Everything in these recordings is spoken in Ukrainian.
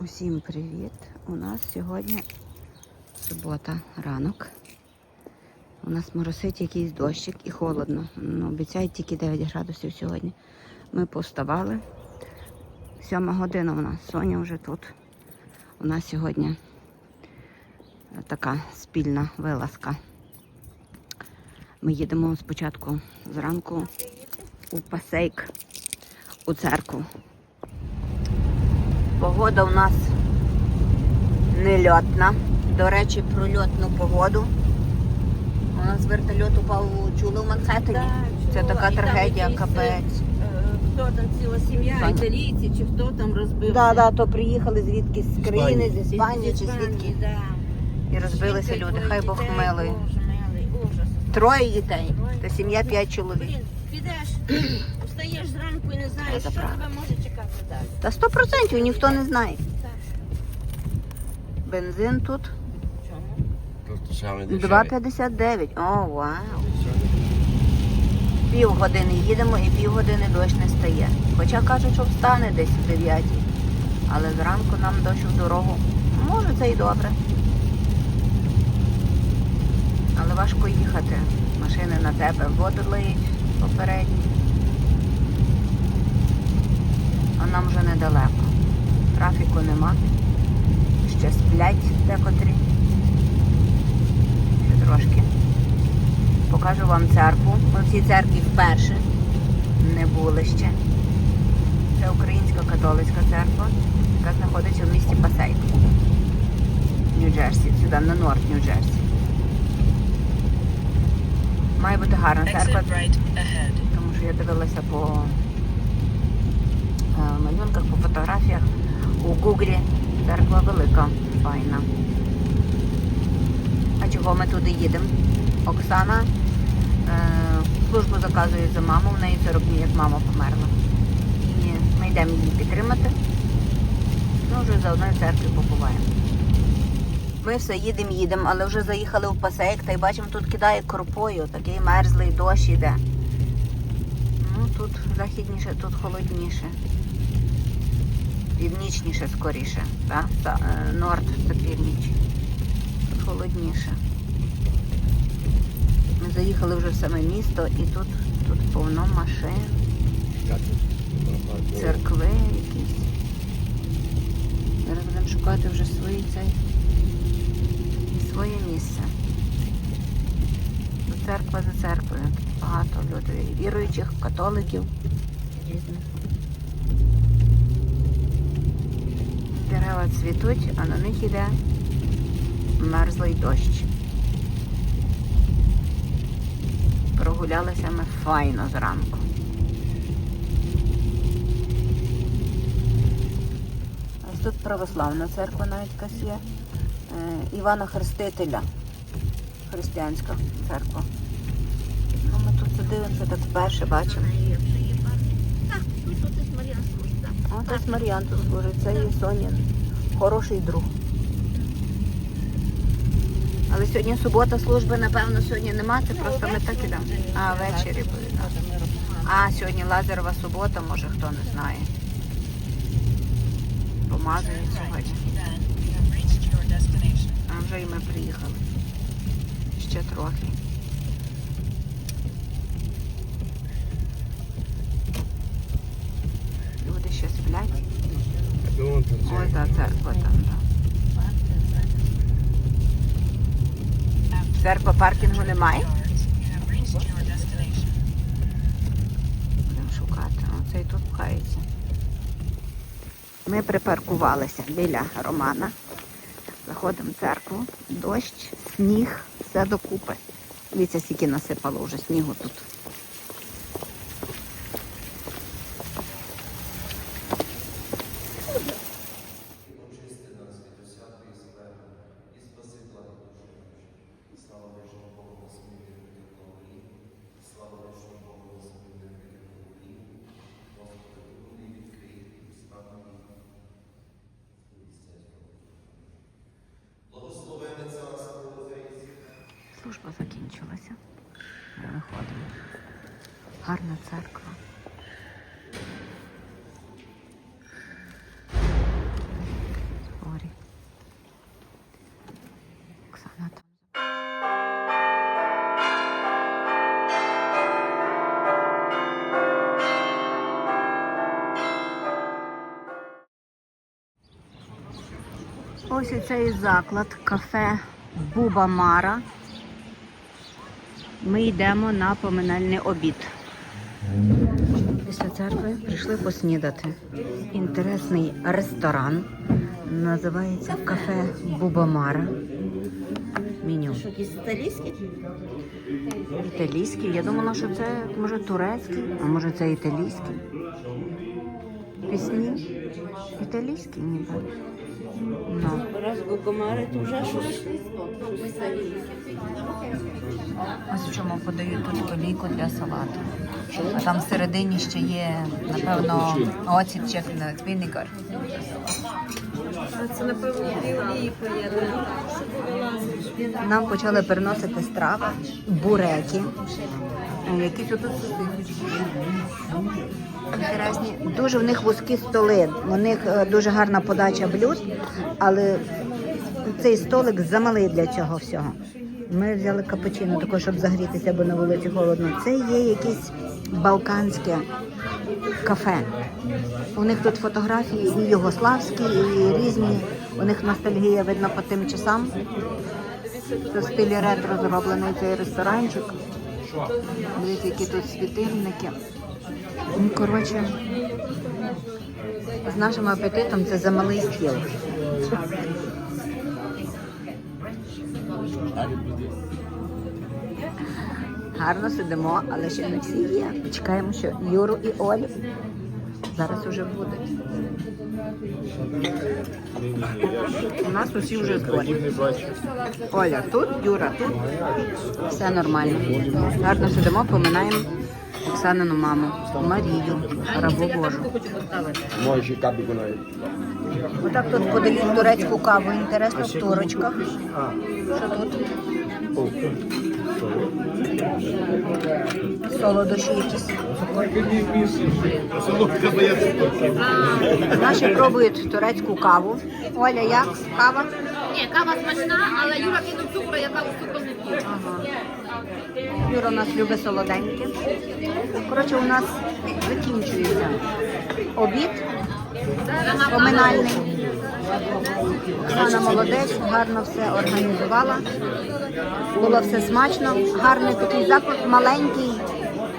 Усім привіт! У нас сьогодні субота, ранок. У нас моросить якийсь дощик і холодно. Ну, обіцяють тільки 9 градусів сьогодні. Ми повставали. Сьома година у нас. Соня вже тут. У нас сьогодні така спільна вилазка. Ми їдемо спочатку зранку у Пасейк, у церкву. Погода у нас нельотна. До речі, про льотну погоду. У нас вертольот упав, чули в Манхеттені? Це така трагедія, капець. Хто там ціла сім'я, італійці чи хто там розбив? Да, да, то приїхали звідки з країни, з Іспанії чи звідки. да. І розбилися Жінка, люди. Хай Бог милий. Троє дітей. Та сім'я п'ять чоловік. Блін, підеш, встаєш зранку і не знаєш, що тебе може. Та сто процентів ніхто не знає. Бензин тут Чому? Просто саме дешеві. 2,59. О, вау. Пів години їдемо і пів години дощ не стає. Хоча кажуть, що встане десь в 9. Але зранку нам дощ в дорогу. Може, це і добре. Але важко їхати. Машини на тебе воду лиють попередні. А нам вже недалеко. Трафіку нема. Ще сплять декотрі. Ще трошки. Покажу вам церкву. Ми в цій церкві вперше не були ще. Це Українська католицька церква, яка знаходиться в місті Пасейк. Нью-Джерсі, сюди на Норт Нью-Джерсі. Має бути гарна церква, тому що я дивилася по малюнках, по фотографіях у Гуглі. Церква велика, файна. А чого ми туди їдемо? Оксана е, службу заказує за маму, в неї 40 днів, як мама померла. І ми йдемо її підтримати. Ну, вже заодно і в церкві побуваємо. Ми все їдемо, їдемо, але вже заїхали в пасейк та й бачимо, тут кидає кропою, такий мерзлий дощ іде. Ну, тут західніше, тут холодніше. Північніше скоріше, так? Та, е, Норд це північ. Тут холодніше. Ми заїхали вже в саме місто і тут, тут повно машин, церкви якісь. Зараз будемо шукати вже свої цей своє місце. Церква за церквою. Багато людей. Віруючих, католиків різних. Дерева цвітуть, а на них іде мерзлий дощ. Прогулялися ми файно зранку. Ось тут православна церква навіть якась є. Е, Івана Хрестителя. Християнська церква. Ну, ми тут дивимося, так вперше бачимо. Ось Мар'ян тут служить, це є Сонін. Хороший друг. Але сьогодні субота, служби, напевно, сьогодні нема, це просто ми так ідемо. А, ввечері буде. А, сьогодні Лазарова субота, може хто не знає. Помазують сьогодні. А вже і ми приїхали. Ще трохи. Люди ще сплять. Ой, та церква там. Церква паркінгу немає? Будемо шукати. Оцей тут пхається. Ми припаркувалися біля Романа. Заходимо в церкву. Дощ, сніг, все докупи. Дивіться, скільки насипало вже снігу тут. світло закінчилося. Ми виходимо. Гарна церква. Ось і цей заклад, кафе Буба Мара. Ми йдемо на поминальний обід. Після церкви прийшли поснідати. Інтересний ресторан. Називається кафе Буба Мара. Меню. Італійські? Італійський. Я думала, що це може турецький, а може це італійський. Пісні. Італійський ніби. Ну. Раз Гогомари, то вже щось. Ось в чому подають тут олійку для салату. А там всередині ще є, напевно, оцет чи вінігар. Це, напевно, дві олії. Нам почали приносити страви, буреки. Які тут Інтересні. Дуже в них вузькі столи. У них е, дуже гарна подача блюд, але цей столик замалий для цього всього. Ми взяли капучино, також, щоб загрітися, бо на вулиці холодно. Це є якесь балканське кафе. У них тут фотографії і югославські, і різні. У них ностальгія видно по тим часам. Це в стилі ретро зроблений цей ресторанчик. Дивіться, які тут світильники. Ну, коротше, з нашим апетитом це замалий стіл. Гарно сидимо, але ще не всі є. Чекаємо, що Юру і Олю зараз уже будуть. У нас усі вже зборі. Оля тут, Юра тут. Все нормально. Гарно сидимо, поминаємо Оксанину маму, Марію, рабу Божу. Можеш і капі конає. Отак тут подають турецьку каву. Інтересно в турочках. Що тут? Солодощі якісь. Наші пробують турецьку каву. Оля, як кава? Ні, кава смачна, але Юра кинув цукру, я каву з цукром не п'ю. Юра у нас любить солоденьке. Коротше, у нас закінчується обід поминальний. Оксана молодець, гарно все організувала. Було все смачно. Гарний такий заклад, маленький,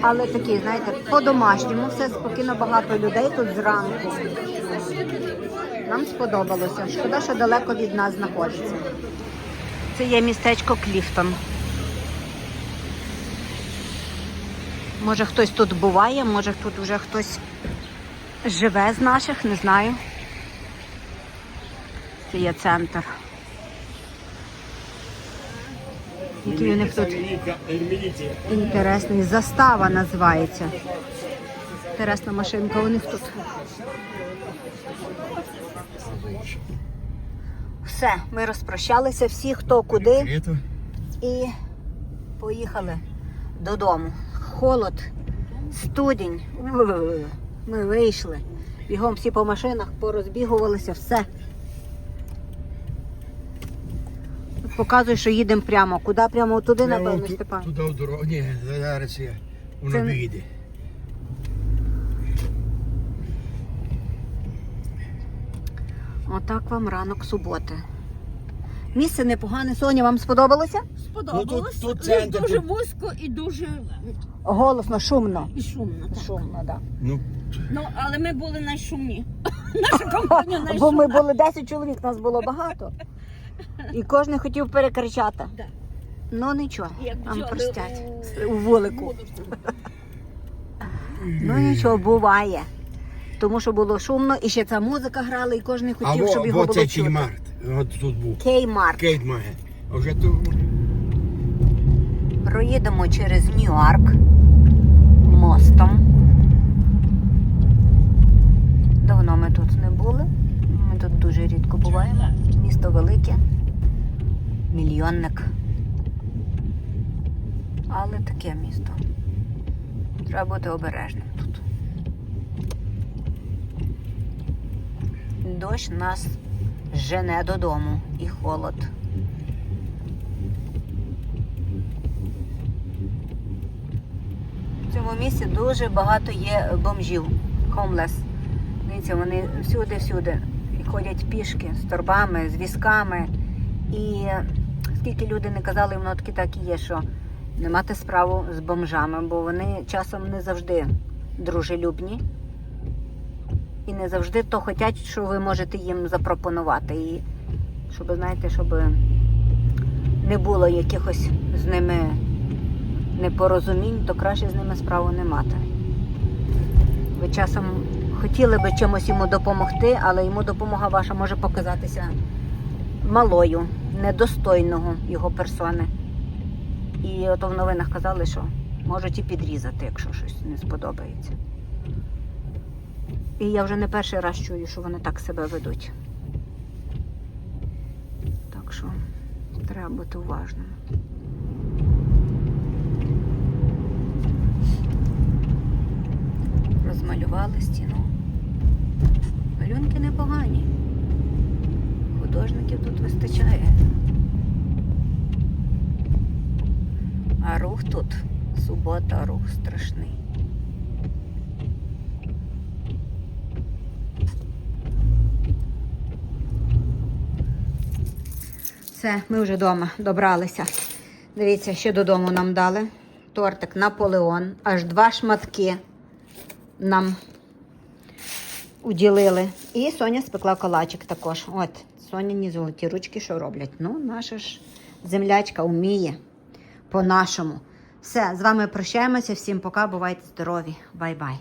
але такий, знаєте, по-домашньому. Все спокійно, багато людей тут зранку. Нам сподобалося. Шкода, що далеко від нас знаходиться. Це є містечко Кліфтон. Може хтось тут буває, може тут вже хтось живе з наших, не знаю. Це є центр. Який у них тут інтересний. Застава називається. Інтересна машинка у них тут. Все, ми розпрощалися, всі хто куди. І поїхали додому. Холод, студінь. Ми вийшли. Бігом всі по машинах, порозбігувалися, все. Показує, що їдемо прямо. Куди прямо туди, напевно, Степан? Туди в дорогу. Ні, зараз я. Воно Це- вийде. Отак вам ранок суботи. Місце непогане. Соня, вам сподобалося? Сподобалось. Ну, тут- тут Ну, центр, дуже тут- вузько і дуже Голосно, шумно. і шумно. Так. Шумно, так. Да. Ну, Ну, але ми були найшумні. Наша компанія Бо ми були 10 чоловік, нас було багато. І кожен хотів перекричати. Да. Ну нічого, Як нам бджоли простять. у- У вулику. Ну нічого, буває. Тому що було шумно, і ще ця музика грала, і кожен хотів, щоб його було це чути. Кеймарт. От тут був. Кеймарк. Кейт має. А вже тут Проїдемо через Ньюарк мостом. Давно ми тут не були. Ми тут дуже рідко буваємо. Місто велике, мільйонник. Але таке місто. Треба бути обережним тут. Дощ нас жене додому і холод. Цьому місці дуже багато є бомжів. Дивіться, вони всюди-всюди. ходять пішки з торбами, з візками. І скільки люди не казали, воно таки так і є, що не мати справу з бомжами, бо вони часом не завжди дружелюбні. І не завжди то хочуть, що ви можете їм запропонувати. І щоб, знаєте, щоб не було якихось з ними непорозумінь, то краще з ними справу не мати. Ви часом хотіли би чимось йому допомогти, але йому допомога ваша може показатися малою, недостойного його персони. І ото в новинах казали, що можуть і підрізати, якщо щось не сподобається. І я вже не перший раз чую, що вони так себе ведуть. Так що треба бути уважним. Розмалювали стіну. Малюнки непогані. Художників тут вистачає. А рух тут субота, рух страшний. Все, ми вже вдома добралися. Дивіться, що додому нам дали. Тортик Наполеон. Аж два шматки нам уділили. І Соня спекла колачик також. От, Соняні золоті ручки, що роблять. Ну, наша ж землячка вміє по-нашому. Все, з вами прощаємося. Всім пока, бувайте здорові. Бай-бай.